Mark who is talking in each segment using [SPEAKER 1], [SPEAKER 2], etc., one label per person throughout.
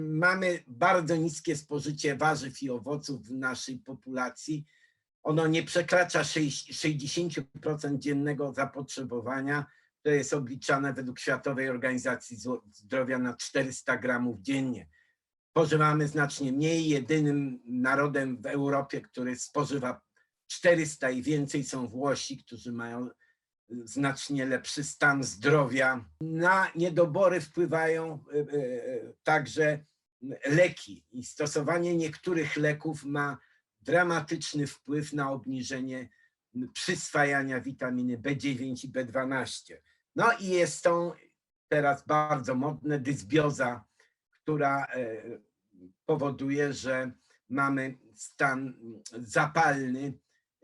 [SPEAKER 1] Mamy bardzo niskie spożycie warzyw i owoców w naszej populacji. Ono nie przekracza sześć- 60% dziennego zapotrzebowania. To jest obliczane według Światowej Organizacji Zdrowia na 400 gramów dziennie. Spożywamy znacznie mniej. Jedynym narodem w Europie, który spożywa 400 i więcej są Włosi, którzy mają znacznie lepszy stan zdrowia. Na niedobory wpływają e, e, także leki i stosowanie niektórych leków ma dramatyczny wpływ na obniżenie przyswajania witaminy B9 i B12. No i jest tą teraz bardzo modne dysbioza, która e, powoduje, że mamy stan zapalny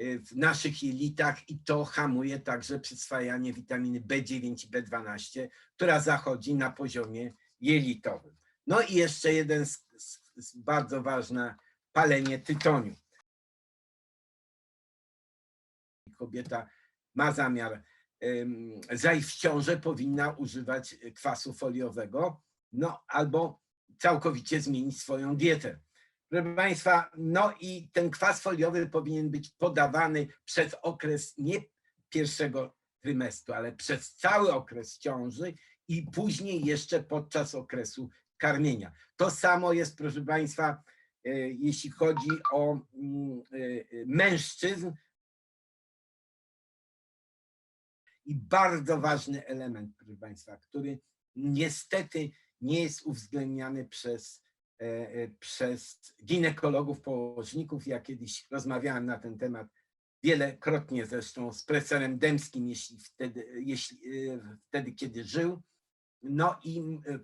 [SPEAKER 1] w naszych jelitach i to hamuje także przyswajanie witaminy B9 i B12, która zachodzi na poziomie jelitowym. No i jeszcze jeden z, z, z bardzo ważne palenie tytoniu. Kobieta ma zamiar zajść w ciążę, powinna używać kwasu foliowego, no albo całkowicie zmienić swoją dietę. Proszę Państwa, no i ten kwas foliowy powinien być podawany przez okres nie pierwszego trymestru, ale przez cały okres ciąży i później jeszcze podczas okresu karmienia. To samo jest, proszę Państwa, e, jeśli chodzi o mm, e, mężczyzn. I bardzo ważny element, proszę Państwa, który niestety nie jest uwzględniany przez, przez ginekologów, położników. Ja kiedyś rozmawiałem na ten temat wielokrotnie zresztą z profesorem Dębskim, jeśli wtedy, jeśli, e, wtedy kiedy żył. No i e,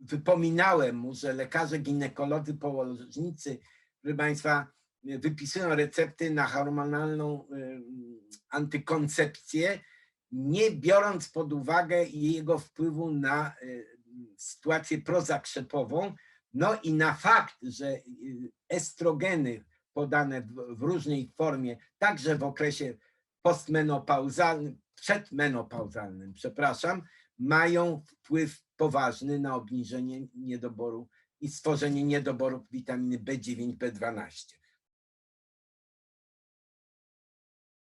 [SPEAKER 1] wypominałem mu, że lekarze ginekolodzy, położnicy, proszę Państwa, e, wypisują recepty na hormonalną antykoncepcję, nie biorąc pod uwagę jego wpływu na e, sytuację prozakrzepową, no i na fakt, że e, estrogeny podane w, w różnej formie, także w okresie postmenopauzalnym, przedmenopauzalnym, przepraszam, mają wpływ poważny na obniżenie niedoboru i stworzenie niedoborów witaminy B9, B12.